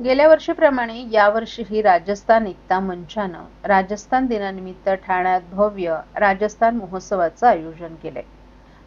गेल्या वर्षीप्रमाणे यावर्षीही राजस्थान एकता मंचानं राजस्थान दिनानिमित्त ठाण्यात भव्य राजस्थान महोत्सवाचं आयोजन केलंय.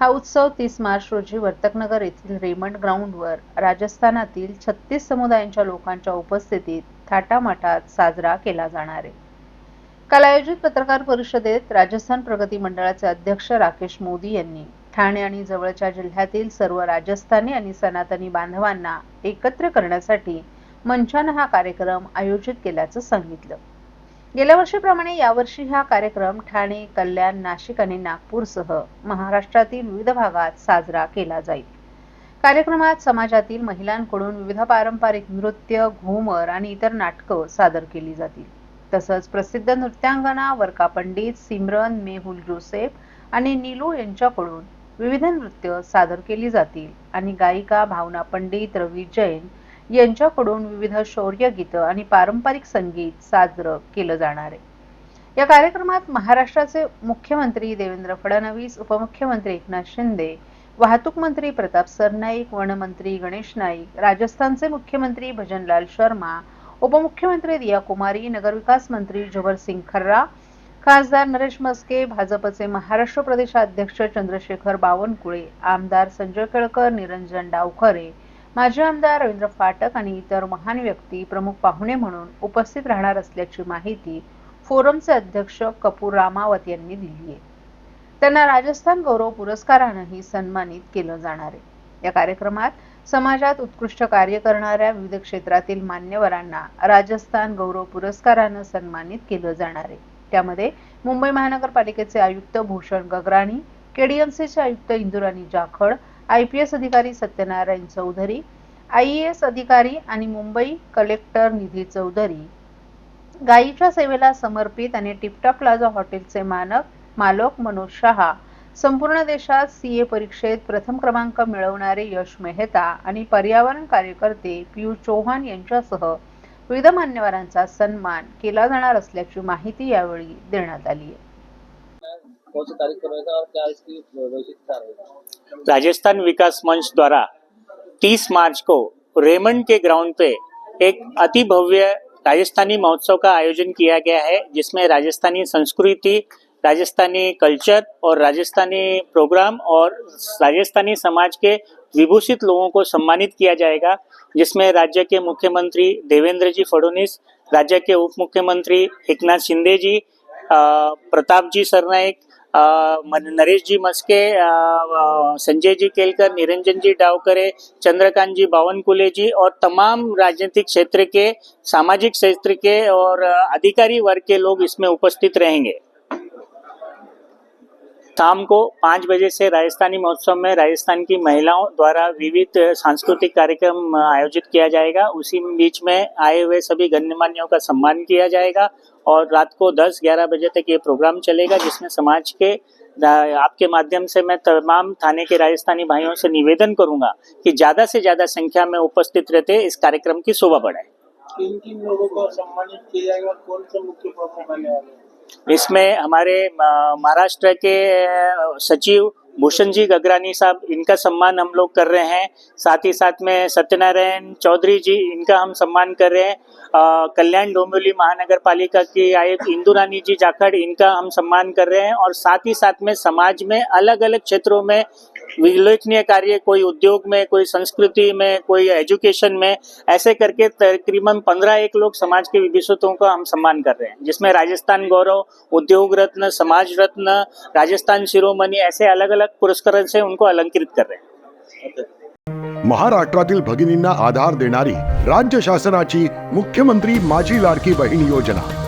हा उत्सव तीस मार्च रोजी वर्तकनगर येथील रेमंड ग्राउंडवर राजस्थानातील छत्तीस समुदायांच्या लोकांच्या उपस्थितीत थाटामाटात साजरा केला जाणार आहे. काल आयोजित पत्रकार परिषदेत राजस्थान प्रगती मंडळाचे अध्यक्ष राकेश मोदी यांनी ठाणे आणि जवळच्या जिल्ह्यातील सर्व राजस्थानी आणि सनातनी बांधवांना एकत्र करण्यासाठी मंचानं हा कार्यक्रम आयोजित केल्याचं सांगितलं. गेल्या वर्षीप्रमाणे यावर्षी हा कार्यक्रम ठाणे कल्याण नाशिक आणि नागपूरसह महाराष्ट्रातील विविध भागात साजरा केला जाईल. कार्यक्रमात समाजातील महिलांकडून विविध पारंपरिक नृत्य घुमर आणि इतर नाटकं सादर केली जातील. तसंच प्रसिद्ध नृत्यांगना वर्का पंडित सिमरन मेहुल जोसेफ आणि नीलू यांच्याकडून विविध नृत्य सादर केली जातील आणि गायिका भावना पंडित रवी जैन यांच्याकडून विविध शौर्य गीतं आणि पारंपरिक संगीत साजरं केलं जाणार आहे. या कार्यक्रमात महाराष्ट्राचे मुख्यमंत्री देवेंद्र फडणवीस उपमुख्यमंत्री एकनाथ शिंदे वाहतूक मंत्री प्रताप सरनाईक वनमंत्री गणेश नाईक राजस्थानचे मुख्यमंत्री भजनलाल शर्मा उपमुख्यमंत्री दिया कुमारी नगरविकास मंत्री सिंग खर्रा खासदार नरेश मस्के भाजपचे महाराष्ट्र प्रदेशाध्यक्ष चंद्रशेखर बावनकुळे आमदार संजय केळकर निरंजन डावखरे माजी आमदार रवींद्र फाटक आणि इतर महान व्यक्ती प्रमुख पाहुणे म्हणून उपस्थित राहणार असल्याची माहिती फोरमचे अध्यक्ष कपूर रामावत यांनी दिली आहे त्यांना राजस्थान गौरव पुरस्कारानंही सन्मानित केलं जाणार आहे. या कार्यक्रमात समाजात उत्कृष्ट कार्य करणाऱ्या विविध क्षेत्रातील मान्यवरांना राजस्थान गौरव पुरस्कारानं सन्मानित केलं जाणार आहे. त्यामध्ये मुंबई महानगरपालिकेचे आयुक्त भूषण गगराणी केडीएमसीचे आयुक्त Induraani Jakhad I P S अधिकारी Satyanarayan Chaudhari I A S अधिकारी आणि मुंबई कलेक्टर निधी चौधरी. गायीच्या सेवेला समर्पित आणि टिपटॉप प्लाझा हॉटेलचे मानक मालक मनोज शहा. संपूर्ण देशात सी ए परीक्षेत प्रथम क्रमांक मिळवणारे यश मेहता आणि पर्यावरण कार्यकर्ते पियुष चौहान यांच्यासह विविध मान्यवरांचा सन्मान केला जाणार असल्याची माहिती यावेळी देण्यात आली आहे. कौन सा तारीख को रहेगा और क्या इसकी वैशिष्ट्यता रहेगी? राजस्थान विकास मंच द्वारा 30 मार्च को रेमंड के ग्राउंड पे एक अति भव्य राजस्थानी महोत्सव का आयोजन किया गया है, जिसमें राजस्थानी संस्कृति, राजस्थानी कल्चर और राजस्थानी प्रोग्राम और राजस्थानी समाज के विभूषित लोगों को सम्मानित किया जाएगा, जिसमें राज्य के मुख्यमंत्री देवेंद्र जी फडणवीस, राज्य के उप मुख्यमंत्री एकनाथ शिंदे जी प्रताप जी सरनाईक मन- नरेश जी मस्के संजय जी केलकर निरंजन जी डावकरे चंद्रकांत जी बावनकुले जी और तमाम राजनीतिक क्षेत्र के, सामाजिक क्षेत्र के और अधिकारी वर्ग के लोग इसमें उपस्थित रहेंगे। शाम को पाँच बजे से राजस्थानी महोत्सव में राजस्थान की महिलाओं द्वारा विविध सांस्कृतिक कार्यक्रम आयोजित किया जाएगा। उसी बीच में आए हुए सभी गण्यमान्यों का सम्मान किया जाएगा और रात को 10-11 बजे तक ये प्रोग्राम चलेगा जिसमें समाज के आपके माध्यम से मैं तमाम थाने के राजस्थानी भाइयों से निवेदन करूँगा कि ज़्यादा से ज़्यादा संख्या में उपस्थित रहते इस कार्यक्रम की शोभा बढ़ाए। किन किन लोगों को सम्मानित किया जाएगा? कौन से मुख्य प्रमुख आने वाले हैं इसमें हमारे महाराष्ट्र के सचिव भूषण जी गगरानी साहब, इनका सम्मान हम लोग कर रहे हैं। साथ ही साथ में सत्यनारायण चौधरी जी, इनका हम सम्मान कर रहे हैं। कल्याण डोंबिवली महानगर पालिका की आयुक्त इंदू रानी जी जाखड़, इनका हम सम्मान कर रहे हैं। और साथ ही साथ में समाज में अलग अलग क्षेत्रों में उल्लेखनीय कार्य, कोई उद्योग में, कोई संस्कृति में, कोई एजुकेशन में, ऐसे करके तकरीबन पंद्रह एक लोग समाज के विभूषितों का हम सम्मान कर रहे हैं। जिसमें राजस्थान गौरव, उद्योग रत्न, समाज रत्न, राजस्थान शिरोमणि, ऐसे अलग अलग पुरस्कार से उनको अलंकृत कर रहे हैं। महाराष्ट्रातील भगिनींना आधार देणारी राज्य शासनाची मुख्यमंत्री माझी लाडकी बहीण योजना।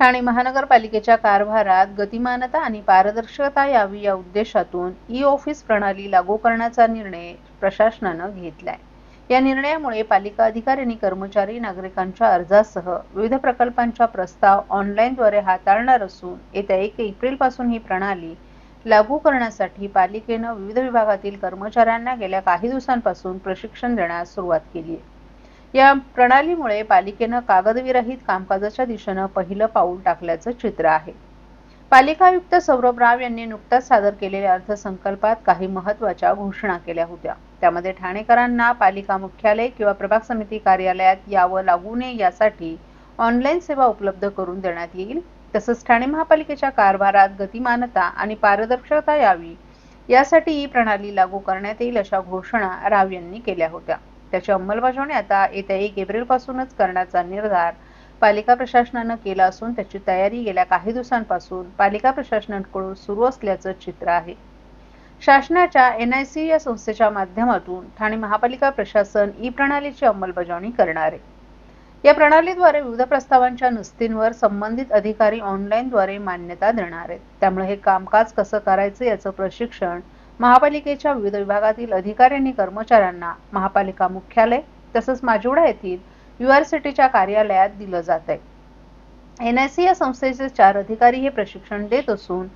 ठाणे महानगरपालिकेच्या कारभारात गतिमानता आणि पारदर्शकता यावी या उद्देशातून ई ऑफिस प्रणाली लागू करण्याचा निर्णय प्रशासनानं घेतलाय. या निर्णयामुळे पालिका अधिकारी आणि कर्मचारी नागरिकांच्या अर्जासह विविध प्रकल्पांच्या प्रस्ताव ऑनलाईनद्वारे हाताळणार असून येत्या एक एप्रिलपासून ही प्रणाली लागू करण्यासाठी पालिकेनं विविध विभागातील कर्मचाऱ्यांना गेल्या काही दिवसांपासून प्रशिक्षण देण्यास सुरुवात केली आहे. या प्रणालीमुळे पालिकेनं कागदविरहित कामकाजाच्या दिशेनं पहिलं पाऊल टाकल्याचं चित्र आहे. पालिका आयुक्त सौरभ राव यांनी नुकताच सादर केलेल्या अर्थसंकल्पात काही महत्त्वाच्या घोषणा केल्या होत्या. त्यामध्ये ठाणेकरांना पालिका मुख्यालय किंवा प्रभाग समिती कार्यालयात यावं लागू नये यासाठी ऑनलाईन सेवा उपलब्ध करून देण्यात येईल. तसंच ठाणे महापालिकेच्या कारभारात गतिमानता आणि पारदर्शकता यावी यासाठी ही प्रणाली लागू करण्यात येईल अशा घोषणा राव यांनी केल्या होत्या. त्याची अंमलबजावणी आता येत्या एक एप्रिल पासूनच करण्याचा निर्धार पालिका प्रशासनानं केला असून त्याची तयारी गेल्या काही दिवसांपासून पालिका प्रशासनाकडून सुरू असल्याचं चित्र आहे. शासनाच्या एन आय सी या संस्थेच्या माध्यमातून ठाणे महापालिका प्रशासन ई प्रणालीची अंमलबजावणी करणार आहे. या प्रणालीद्वारे विविध प्रस्तावांच्या नुस्तींवर संबंधित अधिकारी ऑनलाईनद्वारे मान्यता देणार आहेत. त्यामुळे हे कामकाज कसं करायचं याचं प्रशिक्षण महापालिकेच्या विविध विभागातील अधिकारी आणि कर्मचाऱ्यांना महापालिका मुख्यालय तसंच माजिवडा येथील यू सिटीच्या कार्यालयात दिलं जात आहे. एन आय सी या संस्थेचे चार अधिकारी हे प्रशिक्षण देत असून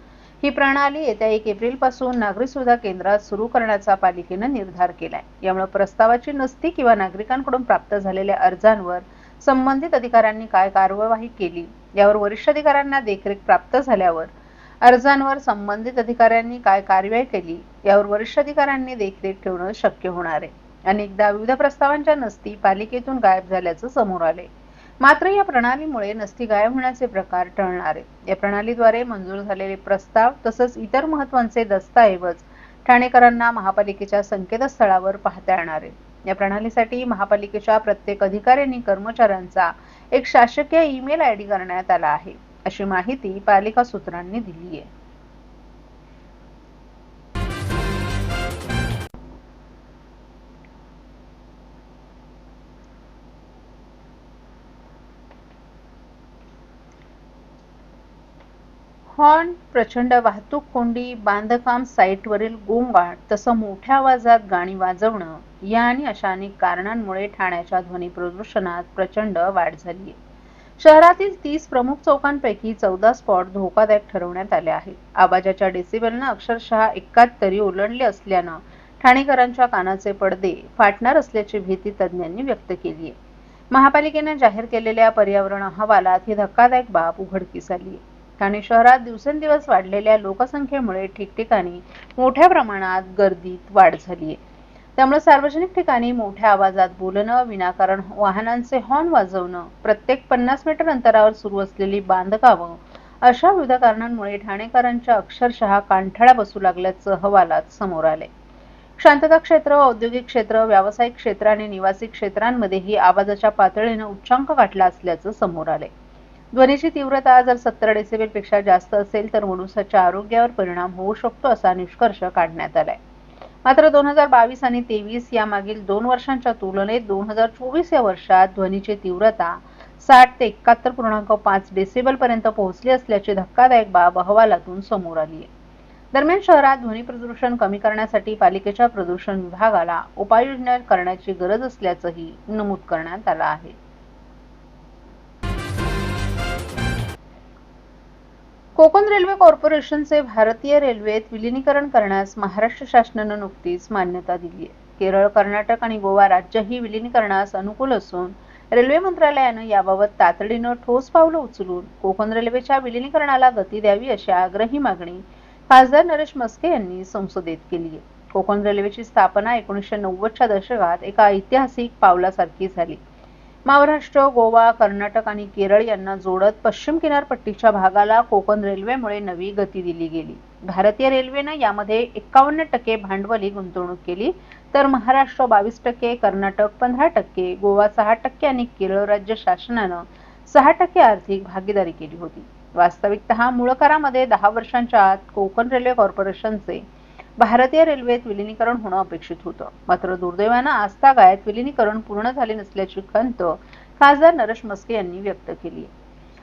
ही प्रणाली येत्या एक एप्रिलपासून नागरी सुविधा केंद्रात सुरू करण्याचा पालिकेनं निर्धार केलाय. यामुळे प्रस्तावाची नसती किंवा नागरिकांकडून प्राप्त झालेल्या अर्जांवर संबंधित अधिकाऱ्यांनी काय कार्यवाही केली यावर वरिष्ठ अधिकाऱ्यांना देखरेख प्राप्त झाल्यावर अर्जांवर संबंधित अधिकाऱ्यांनी काय कारवाई केली यावर वरिष्ठ अधिकाऱ्यांनी देखरेख ठेवणं शक्य होणार आहे. अनेकदा विविध प्रस्तावांच्या नसती पालिकेतून गायब झाल्याचं समोर आले मात्र या प्रणालीमुळे नसती गायब होण्याचे प्रकार टळणार आहेत. या प्रणालीद्वारे मंजूर झालेले प्रस्ताव तसंच इतर महत्त्वाचे दस्तऐवज ठाणेकरांना महापालिकेच्या संकेतस्थळावर पाहता येणार आहे या प्रणालीसाठी महापालिकेच्या प्रत्येक अधिकाऱ्यांनी कर्मचाऱ्यांचा एक शासकीय ईमेल आय डी करण्यात आला आहे. अशी माहिती पालिका सूत्रांनी दिली आहे हॉर्न प्रचंड वाहतूक कोंडी बांधकाम साईटवरील गोंगाट तसं मोठ्या आवाजात गाणी वाजवणं या आणि अशा अनेक कारणांमुळे ठाण्याच्या ध्वनी प्रदूषणात प्रचंड वाढ झाली आहे शहरातील तीस प्रमुख चौकांपैकी चौदा स्पॉट धोकादायक ठरवण्यात आले आहेत. आवाजाच्या डेसिबलनं अक्षरशः एकाहत्तरी ओलांडले असल्यानं ठाणेकरांच्या कानाचे पडदे फाटणार असल्याची भीती तज्ज्ञांनी व्यक्त केली आहे महापालिकेने जाहीर केलेल्या पर्यावरण अहवालात ही धक्कादायक बाब उघडकीस आली आहे ठाणे शहरात दिवसेंदिवस वाढलेल्या लोकसंख्येमुळे ठिकठिकाणी मोठ्या प्रमाणात गर्दीत वाढ झाली आहे त्यामुळे सार्वजनिक ठिकाणी मोठ्या आवाजात बोलणं विनाकारण वाहनांचे हॉर्न वाजवणं प्रत्येक पन्नास मीटर अंतरावर सुरू असलेली बांधकामं अशा विविध कारणांमुळे ठाणेकरांच्या अक्षरशः कांठाळा बसू लागल्याचं अहवालात समोर आले. शांतता क्षेत्र औद्योगिक क्षेत्र व्यावसायिक क्षेत्र आणि निवासी क्षेत्रांमध्येही आवाजाच्या पातळीनं उच्चांक गाठला असल्याचं समोर आले. ध्वनीची तीव्रता जर सत्तर डेसिबलपेक्षा जास्त असेल तर मनुष्याच्या आरोग्यावर परिणाम होऊ शकतो असा निष्कर्ष काढण्यात आलाय. मात्र दोन हजार बावीस आणि तेवीस या मागील दोन वर्षांच्या तुलनेत दोन हजार चोवीस या वर्षात ध्वनीची तीव्रता साठ ते एकाहत्तर पूर्णांक पाच डेसिबल पर्यंत पोहोचली असल्याची धक्कादायक बाब अहवालातून समोर आली आहे. दरम्यान शहरात ध्वनी प्रदूषण कमी करण्यासाठी पालिकेच्या प्रदूषण विभागाला उपाययोजना करण्याची गरज असल्याचंही नमूद करण्यात आलं आहे. कोकण रेल्वे कॉर्पोरेशनचे भारतीय रेल्वेत विलिनीकरण करण्यास महाराष्ट्र शासनानं नुकतीच मान्यता दिली आहे केरळ कर्नाटक आणि गोवा राज्यही विलिनीकरणास अनुकूल असून रेल्वे मंत्रालयानं याबाबत तातडीनं ठोस पावलं उचलून कोकण रेल्वेच्या विलिनीकरणाला गती द्यावी अशी आग्रही मागणी खासदार नरेश मस्के यांनी संसदेत केली आहे कोकण रेल्वेची स्थापना एकोणीसशे नव्वदच्या दशकात एका ऐतिहासिक पावलासारखी झाली. महाराष्ट्र गोवा कर्नाटक आणि केरळ यांना जोडत पश्चिम किनारपट्टीच्या भागाला कोकण रेल्वेमुळे नवी गती दिली गेली. भारतीय रेल्वेनं यामध्ये एकावन्न टक्के भांडवली गुंतवणूक केली तर महाराष्ट्र बावीस टक्के कर्नाटक पंधरा टक्के गोवा सहा टक्के आणि केरळ राज्य शासनानं सहा टक्के आर्थिक भागीदारी केली होती. वास्तविकत मूळ करामध्ये दहा वर्षांच्या आत कोकण रेल्वे कॉर्पोरेशनचे भारतीय रेल्वेत विलिनीकरण होणं अपेक्षित होतं. मात्र दुर्दैवानं आजतागायत विलिनीकरण पूर्ण झाले नसल्याची खंत खासदार नरेश मस्के यांनी व्यक्त केली.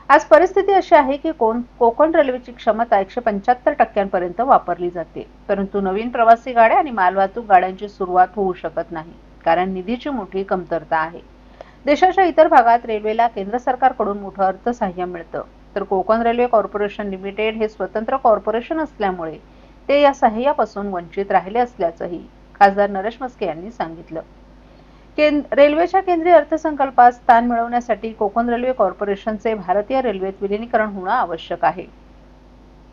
आज परिस्थिती अशी आहे की कोण कोकण रेल्वेची क्षमता एकशे पंच्याहत्तर टक्क्यांपर्यंत वापरली जाते. परंतु नवीन प्रवासी गाड्या आणि मालवाहतूक गाड्यांची सुरुवात होऊ शकत नाही कारण निधीची मोठी कमतरता आहे. देशाच्या इतर भागात रेल्वेला केंद्र सरकारकडून मोठं अर्थसहाय्य मिळतं. तर कोकण रेल्वे कॉर्पोरेशन लिमिटेड हे स्वतंत्र कॉर्पोरेशन असल्यामुळे ते या सहाय्यापासून वंचित राहिले असल्याचंही खासदार नरेश मस्के यांनी सांगितलं. केंद्र रेल्वेच्या केंद्रीय अर्थसंकल्पात स्थान मिळवण्यासाठी कोकण रेल्वे कॉर्पोरेशनचे भारतीय रेल्वेत विलिनीकरण होणं आवश्यक आहे.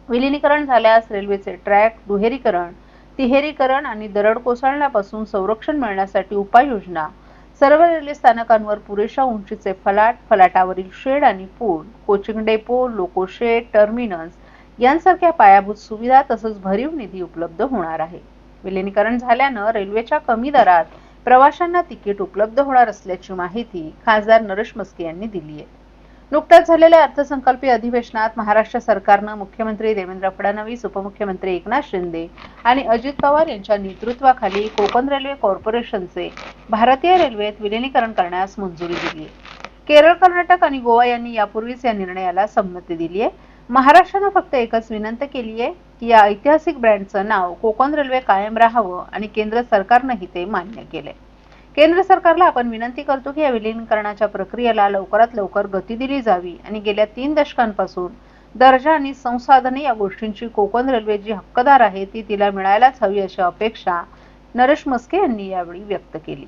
विलिनीकरण झाल्यास रेल्वेचे ट्रॅक दुहेरीकरण तिहेरीकरण आणि दरड कोसळण्यापासून संरक्षण मिळण्यासाठी उपाययोजना सर्व रेल्वे स्थानकांवर पुरेशा उंचीचे फलाट फलाटावरील शेड आणि पूल coaching depot loco shed terminus यांसारख्या पायाभूत सुविधा तसंच भरीव निधी उपलब्ध होणार आहे. विलिनीकरण झाल्यानं रेल्वेच्या कमी दरात प्रवाशांना तिकीट उपलब्ध होणार असल्याची माहिती खासदार नरेश मस्के यांनी दिली आहे. नुकत्याच झालेल्या अर्थसंकल्पीय अधिवेशनात महाराष्ट्र सरकारनं मुख्यमंत्री देवेंद्र फडणवीस उपमुख्यमंत्री एकनाथ शिंदे आणि अजित पवार यांच्या नेतृत्वाखाली कोकण रेल्वे कॉर्पोरेशनचे भारतीय रेल्वेत विलिनीकरण करण्यास मंजुरी दिली आहे. केरळ कर्नाटक आणि गोवा यांनी यापूर्वीच या निर्णयाला संमती दिली आहे. महाराष्ट्रानं फक्त एकच विनंती केली आहे की या ऐतिहासिक ब्रँडचं नाव कोकण रेल्वे कायम राहावं आणि केंद्र सरकारनंही ते मान्य केले केंद्र सरकारला आपण विनंती करतो की या विलीनीकरणाच्या प्रक्रियेला लवकरात लवकर गती दिली जावी आणि गेल्या तीन दशकांपासून दर्जा आणि संसाधने या गोष्टींची कोकण रेल्वे जी हक्कदार आहे ती तिला मिळायलाच हवी अशी अपेक्षा नरेश मस्के यांनी यावेळी व्यक्त केली.